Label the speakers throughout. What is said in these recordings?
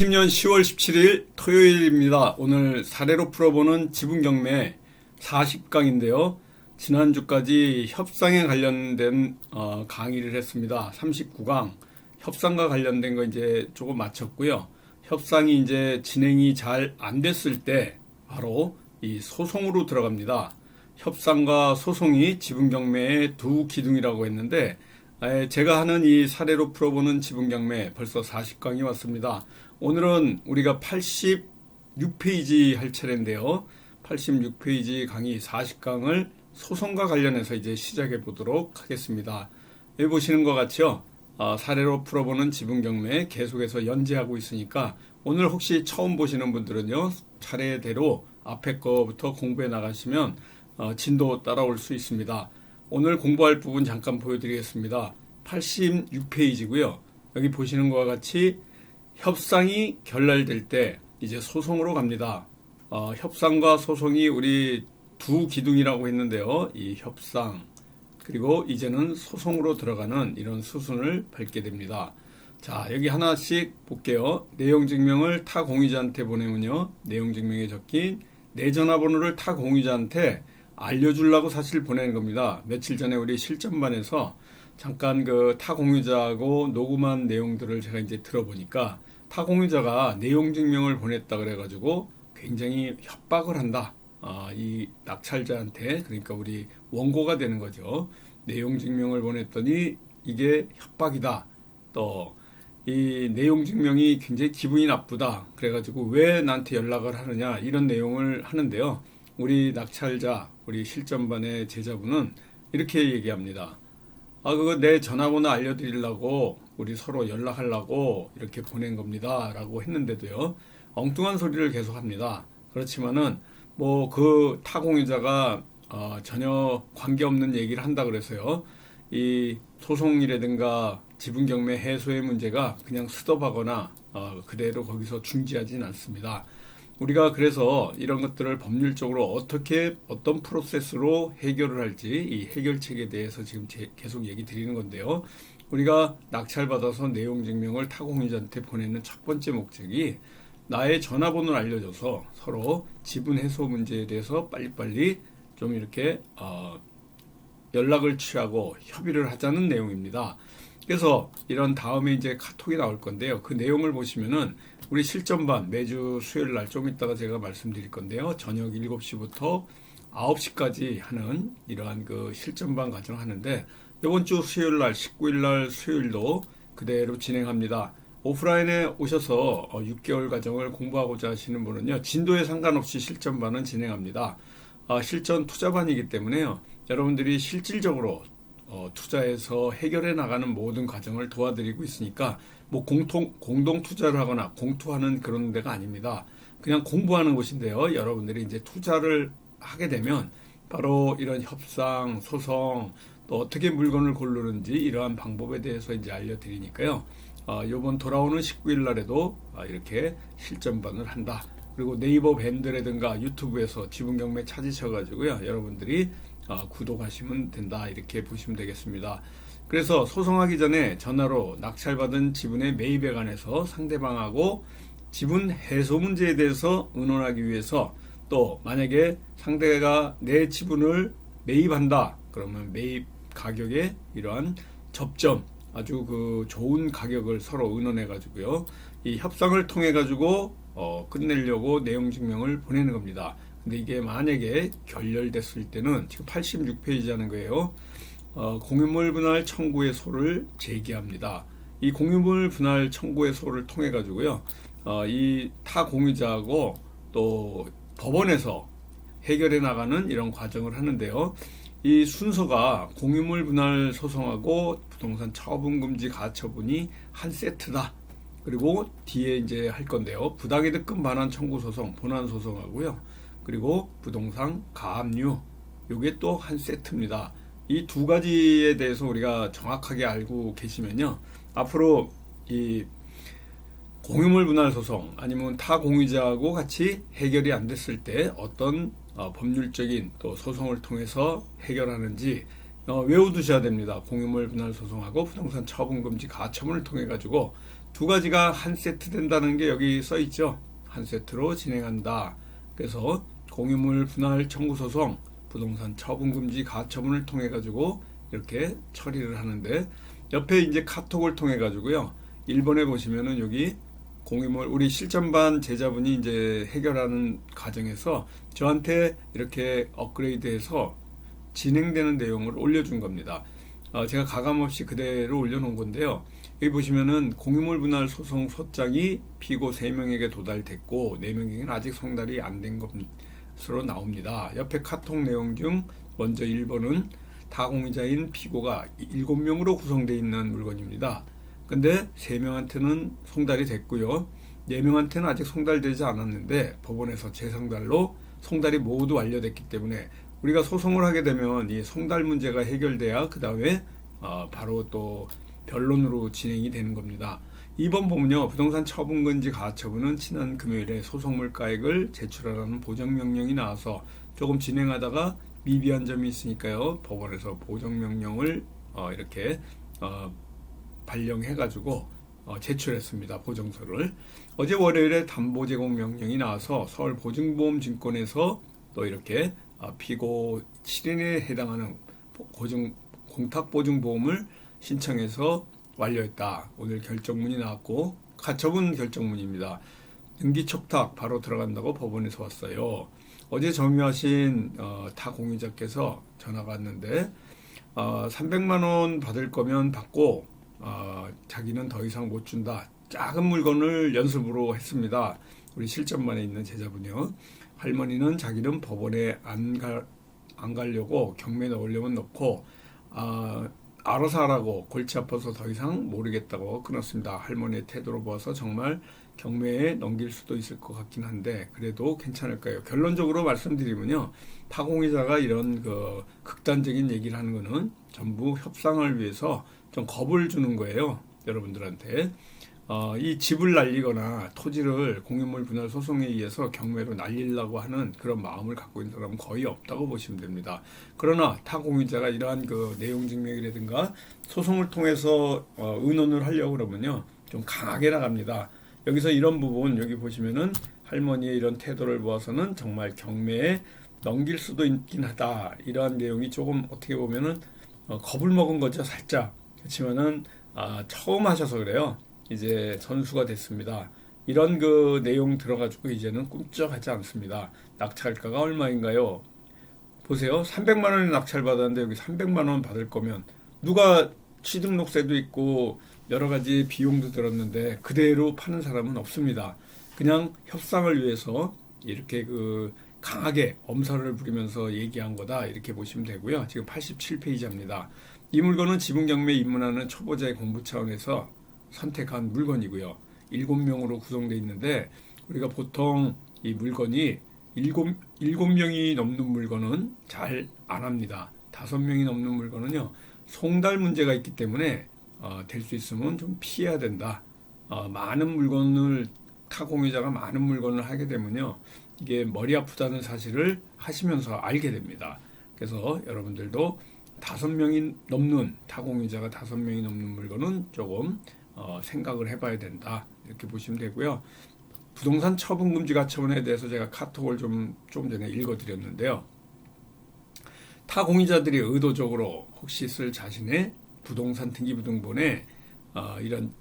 Speaker 1: 2020년 10월 17일 토요일입니다. 오늘 사례로 풀어보는 지분경매 40강인데요. 지난주까지 협상에 관련된 어, 강의를 했습니다. 39강 협상과 관련된 거 이제 조금 마쳤고요. 협상이 이제 진행이 잘 안 됐을 때 바로 이 소송으로 들어갑니다. 협상과 소송이 지분경매의 두 기둥이라고 했는데 에, 제가 하는 이 사례로 풀어보는 지분경매 벌써 40강이 왔습니다. 오늘은 우리가 86페이지 할 차례인데요. 86페이지 강의 40강을 소송과 관련해서 이제 시작해 보도록 하겠습니다. 여기 보시는 것 같죠? 어, 사례로 풀어보는 지분 경매 계속해서 연재하고 있으니까 오늘 혹시 처음 보시는 분들은요 차례대로 앞에 거부터 공부해 나가시면 어, 진도 따라올 수 있습니다. 오늘 공부할 부분 잠깐 보여드리겠습니다. 86페이지고요. 여기 보시는 것과 같이 협상이 결렬될 때 이제 소송으로 갑니다. 어, 협상과 소송이 우리 두 기둥이라고 했는데요. 이 협상 그리고 이제는 소송으로 들어가는 이런 수순을 밟게 됩니다. 자, 여기 하나씩 볼게요. 내용 증명을 타 공유자한테 보내면요. 내용 증명에 적힌 내 전화번호를 타 공유자한테 알려주려고 사실 보내는 겁니다. 며칠 전에 우리 실전반에서 잠깐 그 타 공유자하고 녹음한 내용들을 제가 이제 들어보니까 타 공유자가 내용 증명을 보냈다 그래가지고 굉장히 협박을 한다. 아, 이 낙찰자한테 그러니까 우리 원고가 되는 거죠. 내용 증명을 보냈더니 이게 협박이다. 또 이 내용 증명이 굉장히 기분이 나쁘다. 그래가지고 왜 나한테 연락을 하느냐 이런 내용을 하는데요. 우리 낙찰자, 우리 실전반의 제자분은 이렇게 얘기합니다. 아, 그거 내 전화번호 알려드리려고 우리 서로 연락하려고 이렇게 보낸 겁니다. 라고 했는데도요. 엉뚱한 소리를 계속 합니다. 그렇지만은 뭐 그 타공유자가 어, 전혀 관계없는 얘기를 한다 그래서요. 이 소송이라든가 지분 경매 해소의 문제가 그냥 스톱하거나 어, 그대로 거기서 중지하진 않습니다. 우리가 그래서 이런 것들을 법률적으로 어떻게 어떤 프로세스로 해결을 할지 이 해결책에 대해서 지금 제, 계속 얘기 드리는 건데요. 우리가 낙찰받아서 내용 증명을 타공유자한테 보내는 첫 번째 목적이 나의 전화번호를 알려줘서 서로 지분 해소 문제에 대해서 빨리빨리 좀 이렇게 어, 연락을 취하고 협의를 하자는 내용입니다. 그래서 이런 다음에 이제 카톡이 나올 건데요. 그 내용을 보시면은 우리 실전반 매주 수요일 날좀 이따가 제가 말씀드릴 건데요. 저녁 7시부터 9시까지 하는 이러한 그 실전반 과정 하는데 이번 주 수요일 날 19일 날 수요일도 그대로 진행합니다. 오프라인에 오셔서 6개월 과정을 공부하고자 하시는 분은요. 진도에 상관없이 실전반은 진행합니다. 아, 실전 투자반이기 때문에요. 여러분들이 실질적으로 어, 투자해서 해결해 나가는 모든 과정을 도와드리고 있으니까 뭐 공통 공동 투자를 하거나 공투하는 그런 데가 아닙니다. 그냥 공부하는 곳인데요. 여러분들이 이제 투자를 하게 되면 바로 이런 협상, 소송, 또 어떻게 물건을 고르는지 이러한 방법에 대해서 이제 알려드리니까요. 어, 이번 돌아오는 19일 날에도 어, 이렇게 실전반을 한다. 그리고 네이버 밴드라든가 유튜브에서 지분 경매 찾으셔가지고요. 여러분들이 어, 구독하시면 된다. 이렇게 보시면 되겠습니다. 그래서 소송하기 전에 전화로 낙찰받은 지분의 매입에 관해서 상대방하고 지분 해소 문제에 대해서 의논하기 위해서 또 만약에 상대가 내 지분을 매입한다. 그러면 매입 가격에 이러한 접점 아주 그 좋은 가격을 서로 의논해 가지고요. 이 협상을 통해 가지고 어, 끝내려고 내용 증명을 보내는 겁니다. 근데 이게 만약에 결렬됐을 때는 지금 86페이지 하는 거예요. 어, 공유물 분할 청구의 소를 제기합니다. 이 공유물 분할 청구의 소를 통해 가지고요. 어, 이 타 공유자하고 또 법원에서 해결해 나가는 이런 과정을 하는데요. 이 순서가 공유물 분할 소송하고 부동산 처분 금지 가처분이 한 세트다. 그리고 뒤에 이제 할 건데요. 부당이득금 반환 청구 소송, 본안 소송하고요. 그리고 부동산 가압류 요게 또 한 세트입니다. 이 두 가지에 대해서 우리가 정확하게 알고 계시면요. 앞으로 이 공유물 분할 소송 아니면 타 공유자하고 같이 해결이 안 됐을 때 어떤 어, 법률적인 또 소송을 통해서 해결하는지 어, 외워두셔야 됩니다. 공유물 분할 소송하고 부동산 처분 금지 가처분을 통해 가지고 두 가지가 한 세트 된다는 게 여기 써 있죠. 한 세트로 진행한다. 그래서 공유물 분할 청구 소송, 부동산 처분 금지 가처분을 통해 가지고 이렇게 처리를 하는데 옆에 이제 카톡을 통해 가지고요. 1번에 보시면은 여기 공유물 우리 실전반 제자분이 이제 해결하는 과정에서 저한테 이렇게 업그레이드해서 진행되는 내용을 올려준 겁니다. 어, 제가 가감없이 그대로 올려놓은 건데요. 여기 보시면은 공유물 분할 소송 소장이 피고 3명에게 도달됐고 4명에게는 아직 송달이 안 된 것으로 나옵니다. 옆에 카톡 내용 중 먼저 1번은 다공유자인 피고가 7명으로 구성되어 있는 물건입니다. 근데 3명한테는 송달이 됐고요. 4명한테는 아직 송달되지 않았는데 법원에서 재송달로 송달이 모두 완료됐기 때문에 우리가 소송을 하게 되면 이 송달 문제가 해결돼야 그 다음에 어, 바로 또 변론으로 진행이 되는 겁니다. 이번 보면요 부동산 처분금지 가처분은 지난 금요일에 소송물가액을 제출하라는 보정명령이 나와서 조금 진행하다가 미비한 점이 있으니까요 법원에서 보정명령을 어, 이렇게 어, 발령해가지고 어, 제출했습니다 보정서를 어제 월요일에 담보 제공 명령이 나와서 서울 보증보험증권에서 또 이렇게 어, 피고 7인에 해당하는 고증 공탁보증보험을 신청해서 완료했다. 오늘 결정문이 나왔고 가처분 결정문입니다. 등기 촉탁 바로 들어간다고 법원에서 왔어요. 어제 점유하신 어, 타 공유자께서 전화가 왔는데 어, 300만 원 받을 거면 받고 어, 자기는 더 이상 못 준다. 작은 물건을 연습으로 했습니다. 우리 실전반에 있는 제자분요. 할머니는 자기는 법원에 안, 가, 안 가려고 경매 넣으려면 넣고 아, 알아서 하라고 골치 아파서 더 이상 모르겠다고 끊었습니다. 할머니의 태도로 봐서 정말 경매에 넘길 수도 있을 것 같긴 한데 그래도 괜찮을까요? 결론적으로 말씀드리면요. 타공이자가 이런 그 극단적인 얘기를 하는 거는 전부 협상을 위해서 좀 겁을 주는 거예요. 여러분들한테. 어, 이 집을 날리거나 토지를 공유물 분할 소송에 의해서 경매로 날리려고 하는 그런 마음을 갖고 있는 사람은 거의 없다고 보시면 됩니다. 그러나 타 공유자가 이러한 그 내용 증명이라든가 소송을 통해서 어, 의논을 하려고 그러면요 좀 강하게 나갑니다. 여기서 이런 부분 여기 보시면은 할머니의 이런 태도를 보아서는 정말 경매에 넘길 수도 있긴 하다 이러한 내용이 조금 어떻게 보면은 어, 겁을 먹은 거죠 살짝 그렇지만은 아, 처음 하셔서 그래요. 이제 선수가 됐습니다. 이런 그 내용 들어가지고 이제는 꿈쩍하지 않습니다. 낙찰가가 얼마인가요? 보세요. 300만 원에 낙찰 받았는데 여기 300만 원 받을 거면 누가 취등록세도 있고 여러 가지 비용도 들었는데 그대로 파는 사람은 없습니다. 그냥 협상을 위해서 이렇게 그 강하게 엄살을 부리면서 얘기한 거다 이렇게 보시면 되고요. 지금 87페이지입니다. 이 물건은 지분경매 입문하는 초보자의 공부 차원에서 선택한 물건이고요. 일곱 명으로 구성되어 있는데 우리가 보통 이 물건이 일곱 일곱 명이 넘는 물건은 잘 안 합니다. 다섯 명이 넘는 물건은요 송달 문제가 있기 때문에 어, 될 수 있으면 좀 피해야 된다. 어, 많은 물건을 타 공유자가 많은 물건을 하게 되면요 이게 머리 아프다는 사실을 하시면서 알게 됩니다. 그래서 여러분들도 다섯 명이 넘는 타공유자가 다섯 명이 넘는 물건은 조금 어, 생각을 해봐야 된다 이렇게 보시면 되고요. 부동산 처분 금지 가처분에 대해서 제가 카톡을 좀좀 전에 읽어드렸는데요. 타 공인자들이 의도적으로 혹시 쓸 자신의 부동산 등기부등본에 어, 이런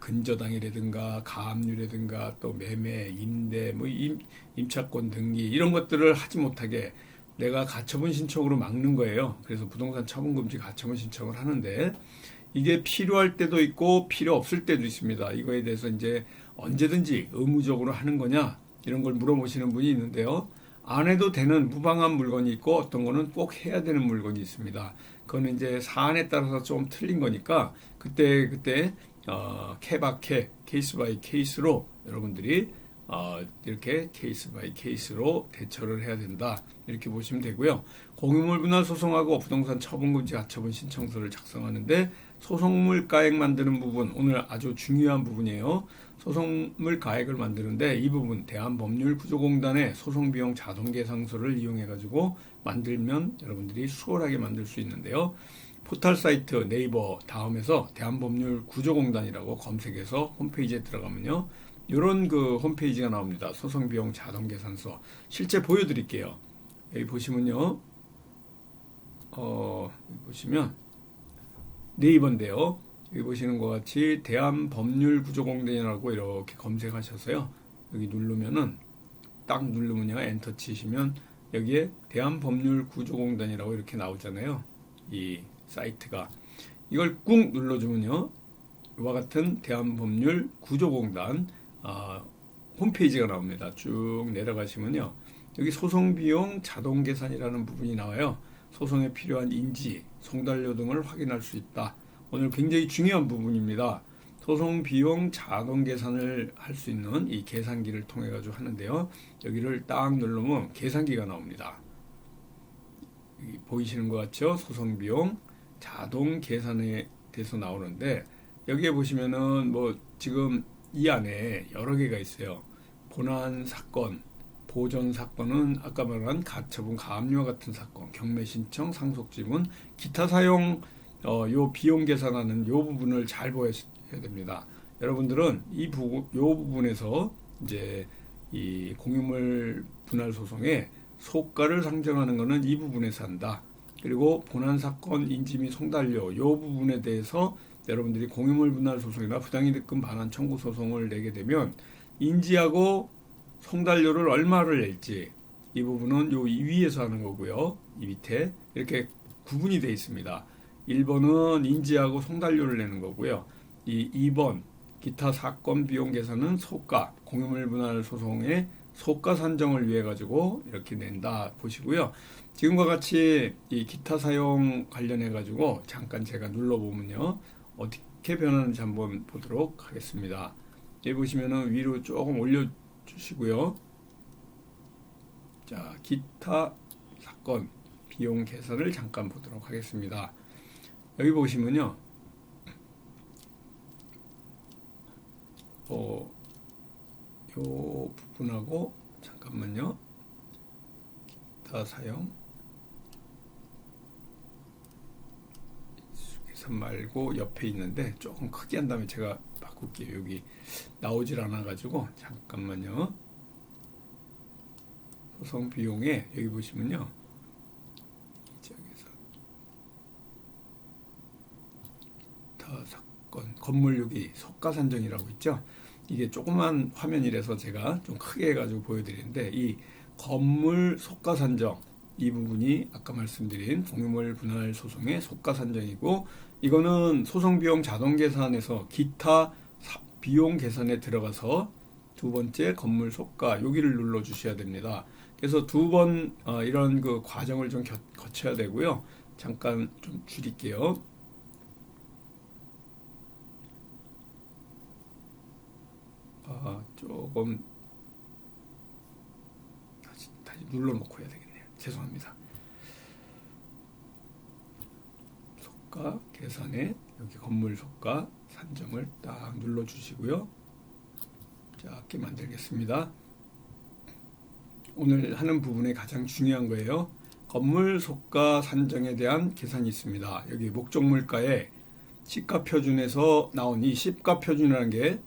Speaker 1: 근저당이라든가 가압류라든가 또 매매, 임대, 뭐 임, 임차권 등기 이런 것들을 하지 못하게 내가 가처분 신청으로 막는 거예요. 그래서 부동산 처분 금지 가처분 신청을 하는데 이게 필요할 때도 있고 필요 없을 때도 있습니다. 이거에 대해서 이제 언제든지 의무적으로 하는 거냐 이런 걸 물어보시는 분이 있는데요. 안 해도 되는 무방한 물건이 있고 어떤 거는 꼭 해야 되는 물건이 있습니다. 그거는 이제 사안에 따라서 좀 틀린 거니까 그때 그때 어, 케바케 케이스 바이 케이스로 여러분들이 어, 이렇게 케이스 바이 케이스로 대처를 해야 된다. 이렇게 보시면 되고요. 공유물 분할 소송하고 부동산 처분금지 가처분 신청서를 작성하는데 소송물 가액 만드는 부분 오늘 아주 중요한 부분이에요. 소송물 가액을 만드는데 이 부분 대한법률구조공단의 소송비용 자동계상서를 이용해 가지고 만들면 여러분들이 수월하게 만들 수 있는데요. 포털 사이트 네이버 다음에서 대한법률 구조공단이라고 검색해서 홈페이지에 들어가면요. 이런 그 홈페이지가 나옵니다. 소송 비용 자동 계산서. 실제 보여드릴게요. 여기 보시면요. 어, 여기 보시면 네이버인데요. 여기 보시는 것 같이 대한법률구조공단이라고 이렇게 검색하셔서요. 여기 누르면은 딱 누르면요. 엔터 치시면 여기에 대한법률구조공단이라고 이렇게 나오잖아요. 이 사이트가 이걸 꾹 눌러주면요. 이와 같은 대한법률 구조공단 아, 홈페이지가 나옵니다. 쭉 내려가시면요. 여기 소송 비용 자동 계산이라는 부분이 나와요. 소송에 필요한 인지, 송달료 등을 확인할 수 있다. 오늘 굉장히 중요한 부분입니다. 소송 비용 자동 계산을 할 수 있는 이 계산기를 통해 가지고 하는데요. 여기를 딱 누르면 계산기가 나옵니다. 보이시는 것 같죠? 소송 비용 자동 계산에 대해서 나오는데 여기에 보시면은 뭐 지금 이 안에 여러 개가 있어요. 본안 사건, 보전 사건은 아까 말한 가처분, 가압류와 같은 사건, 경매 신청, 상속 지문, 기타 사용 어, 요 비용 계산하는 요 부분을 잘 보셔야 됩니다. 여러분들은 이 부, 요 부분에서 이제 이 공유물 분할 소송에 소가를 상정하는 것은 이 부분에서 한다. 그리고 본안 사건 인지 및 송달료 요 부분에 대해서 여러분들이 공유물 분할 소송이나 부당이득금 반환 청구 소송을 내게 되면 인지하고 송달료를 얼마를 낼지 이 부분은 요 위에서 하는 거고요. 이 밑에 이렇게 구분이 되어 있습니다. 1번은 인지하고 송달료를 내는 거고요. 이 2번 기타 사건 비용 계산은 소가 공유물 분할 소송의 소가 산정을 위해 가지고 이렇게 낸다 보시고요. 지금과 같이 이 기타 사용 관련해 가지고 잠깐 제가 눌러 보면요. 어떻게 변하는지 한번 보도록 하겠습니다. 여기 보시면은 위로 조금 올려 주시고요. 자, 기타 사건 비용 계산을 잠깐 보도록 하겠습니다. 여기 보시면요. 어, 요 부분하고 잠깐만요. 기타 사용 계산 말고 옆에 있는데 조금 크게 한 다음에 제가 바꿀게요. 여기 나오질 않아 가지고 잠깐만요. 소송 비용에 여기 보시면요. 이 지역에서 더 사건 건물 여기 속가 산정이라고 있죠. 이게 조그만 화면이라서 제가 좀 크게 해가지고 보여드리는데 이 건물 속가 산정 이 부분이 아까 말씀드린 공유물 분할 소송의 속가 산정이고 이거는 소송 비용 자동 계산에서 기타 사- 비용 계산에 들어가서 두 번째 건물 속가 여기를 눌러 주셔야 됩니다. 그래서 두번 어, 이런 그 과정을 좀 겨- 거쳐야 되고요. 잠깐 좀 줄일게요. 아, 조금 다시, 다시 눌러 놓고 해야 되겠네요. 죄송합니다. 속가 계산에 여기 건물 속가 산정을 딱 눌러 주시고요. 짧게 만들겠습니다. 오늘 하는 부분에 가장 중요한 거예요. 건물 속가 산정에 대한 계산이 있습니다. 여기 목적물가에 시가 표준에서 나온 이 시가 표준이라는 게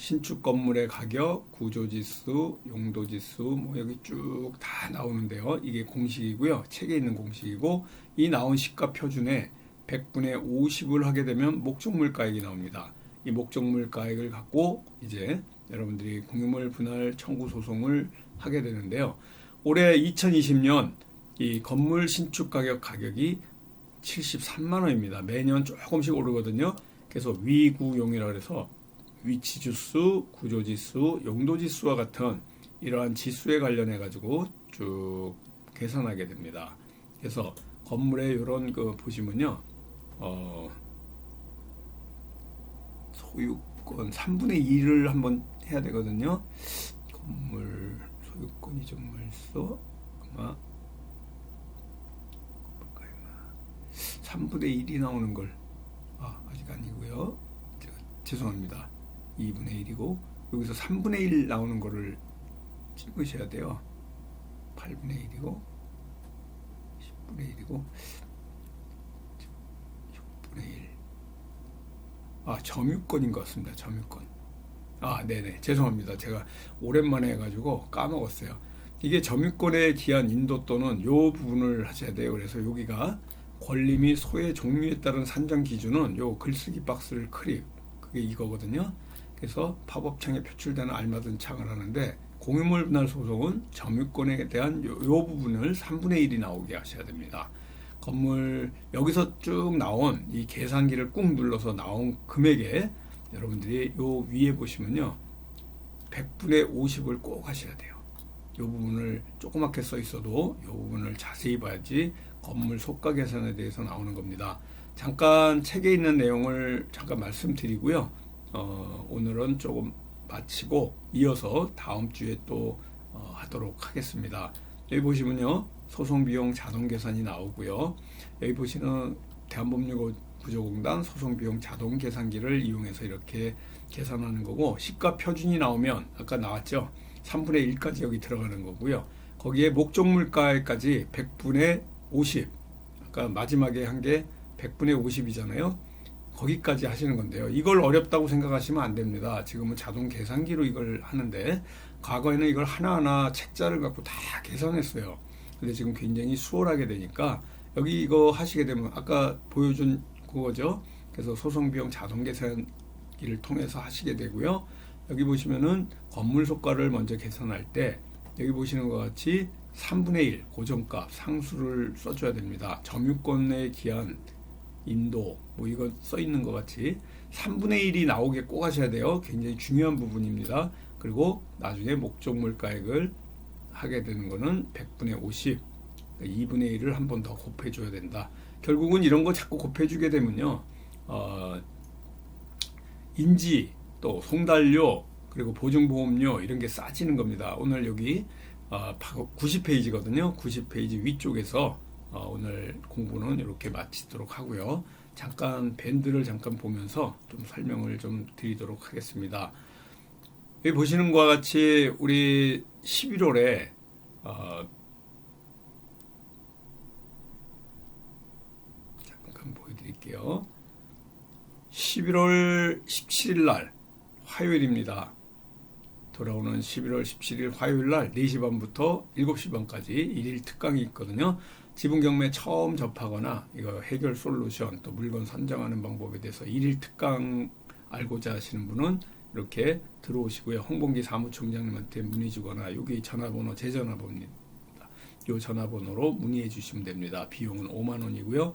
Speaker 1: 신축 건물의 가격, 구조지수, 용도지수, 뭐 여기 쭉 다 나오는데요. 이게 공식이고요. 책에 있는 공식이고 이 나온 시가 표준에 100분의 50을 하게 되면 목적물 가액이 나옵니다. 이 목적물 가액을 갖고 이제 여러분들이 공유물 분할 청구 소송을 하게 되는데요. 올해 2020년 이 건물 신축 가격 가격이 73만 원입니다. 매년 조금씩 오르거든요. 그래서 위구용이라 그래서 위치 지수, 구조 지수, 용도 지수와 같은 이러한 지수에 관련해 가지고 쭉 계산하게 됩니다. 그래서 건물의 이런 그 보시면요, 어, 소유권 3분의 2를 한번 해야 되거든요. 건물 소유권 이전 말소 아마 볼까요? 3분의 1이 나오는 걸 아, 아직 아니고요. 제가 죄송합니다. 2분의 1이고 여기서 3분의 1 나오는 거를 찍으셔야 돼요. 8분의 1이고 10분의 1이고 10분의 1. 아, 점유권인 것 같습니다. 점유권. 아, 네네. 죄송합니다. 제가 오랜만에 해가지고 까먹었어요. 이게 점유권에 기한 인도 또는 요 부분을 하셔야 돼요. 그래서 여기가 권리 및 소의 종류에 따른 산정 기준은 요 글쓰기 박스를 클릭. 그게 이거거든요. 그래서 팝업창에 표출되는 알맞은 창을 하는데 공유물 분할 소송은 점유권에 대한 요, 요 부분을 3분의 1이 나오게 하셔야 됩니다. 건물 여기서 쭉 나온 이 계산기를 꾹 눌러서 나온 금액에 여러분들이 요 위에 보시면요 100분의 50을 꼭 하셔야 돼요. 요 부분을 조그맣게 써 있어도 요 부분을 자세히 봐야지 건물 소가 계산에 대해서 나오는 겁니다. 잠깐 책에 있는 내용을 잠깐 말씀드리고요. 어, 오늘은 조금 마치고 이어서 다음 주에 또 어, 하도록 하겠습니다. 여기 보시면요. 소송 비용 자동 계산이 나오고요. 여기 보시는 대한법률 구조공단 소송 비용 자동 계산기를 이용해서 이렇게 계산하는 거고 시가 표준이 나오면 아까 나왔죠. 3분의 1까지 여기 들어가는 거고요. 거기에 목적물가까지 100분의 50. 아까 마지막에 한 게 100분의 50이잖아요. 거기까지 하시는 건데요. 이걸 어렵다고 생각하시면 안 됩니다. 지금은 자동 계산기로 이걸 하는데 과거에는 이걸 하나하나 책자를 갖고 다 계산했어요. 근데 지금 굉장히 수월하게 되니까 여기 이거 하시게 되면 아까 보여준 그거죠. 그래서 소송 비용 자동 계산기를 통해서 하시게 되고요. 여기 보시면은 건물 소가를 먼저 계산할 때 여기 보시는 것 같이 3분의 1 고정값 상수를 써줘야 됩니다. 점유권에 기한 인도 뭐 이거 써 있는 것 같이 3분의 1이 나오게 꼭 하셔야 돼요. 굉장히 중요한 부분입니다. 그리고 나중에 목적물 가액을 하게 되는 거는 100분의 50 2분의 1을 한 번 더 곱해줘야 된다. 결국은 이런 거 자꾸 곱해주게 되면요. 어, 인지 또 송달료 그리고 보증보험료 이런 게 싸지는 겁니다. 오늘 여기 어, 90페이지거든요. 90페이지 위쪽에서 어, 오늘 공부는 이렇게 마치도록 하고요. 잠깐 밴드를 잠깐 보면서 좀 설명을 좀 드리도록 하겠습니다. 여기 보시는 것과 같이 우리 11월에 어, 잠깐 보여드릴게요. 11월 17일 날 화요일입니다. 돌아오는 11월 17일 화요일 날 4시 반부터 7시 반까지 일일 특강이 있거든요. 지분 경매 처음 접하거나 이거 해결 솔루션 또 물건 선정하는 방법에 대해서 일일 특강 알고자 하시는 분은 이렇게 들어오시고요. 홍봉기 사무총장님한테 문의 주거나 여기 전화번호 제 전화번호입니다. 이 전화번호로 문의해 주시면 됩니다. 비용은 5만 원이고요.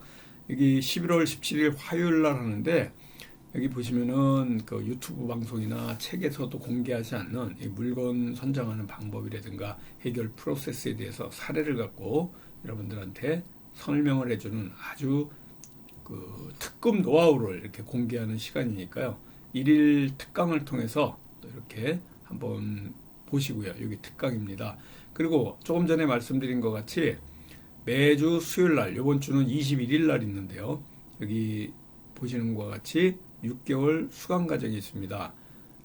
Speaker 1: 여기 11월 17일 화요일 날 하는데 여기 보시면은 그 유튜브 방송이나 책에서도 공개하지 않는 이 물건 선정하는 방법이라든가 해결 프로세스에 대해서 사례를 갖고 여러분들한테 설명을 해주는 아주 그 특급 노하우를 이렇게 공개하는 시간이니까요. 일일 특강을 통해서 또 이렇게 한번 보시고요. 여기 특강입니다. 그리고 조금 전에 말씀드린 것 같이 매주 수요일 날, 이번 주는 21일 날 있는데요. 여기 보시는 것과 같이 6개월 수강 과정이 있습니다.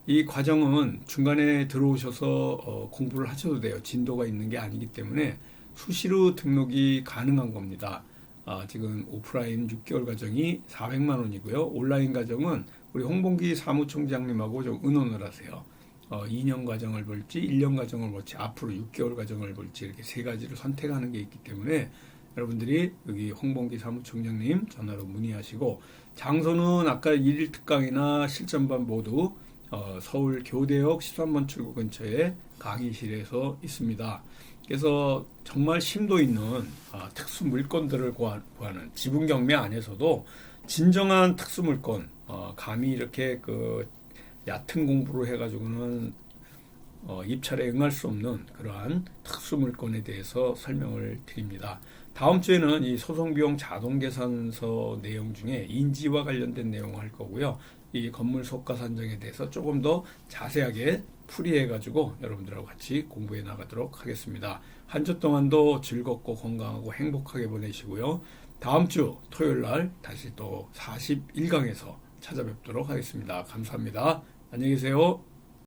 Speaker 1: 이 과정은 중간에 들어오셔서 어, 공부를 하셔도 돼요. 진도가 있는 게 아니기 때문에 수시로 등록이 가능한 겁니다. 아, 지금 오프라인 6개월 과정이 400만 원이고요. 온라인 과정은 우리 홍봉기 사무총장님하고 좀 의논을 하세요. 어, 2년 과정을 볼지 1년 과정을 볼지 앞으로 6개월 과정을 볼지 이렇게 세 가지를 선택하는 게 있기 때문에 여러분들이 여기 홍봉기 사무총장님 전화로 문의하시고 장소는 아까 일일 특강이나 실전반 모두 어, 서울 교대역 13번 출구 근처에 강의실에서 있습니다. 그래서 정말 심도 있는 어, 특수 물건들을 구하는 지분 경매 안에서도 진정한 특수 물건 어, 감히 이렇게 그 얕은 공부를 해가지고는 어, 입찰에 응할 수 없는 그러한 특수 물건에 대해서 설명을 드립니다. 다음 주에는 이 소송 비용 자동 계산서 내용 중에 인지와 관련된 내용을 할 거고요. 이 건물 소가 산정에 대해서 조금 더 자세하게 풀이해 가지고 여러분들하고 같이 공부해 나가도록 하겠습니다. 한 주 동안도 즐겁고 건강하고 행복하게 보내시고요. 다음 주 토요일 날 다시 또 41강에서 찾아뵙도록 하겠습니다. 감사합니다. 안녕히 계세요.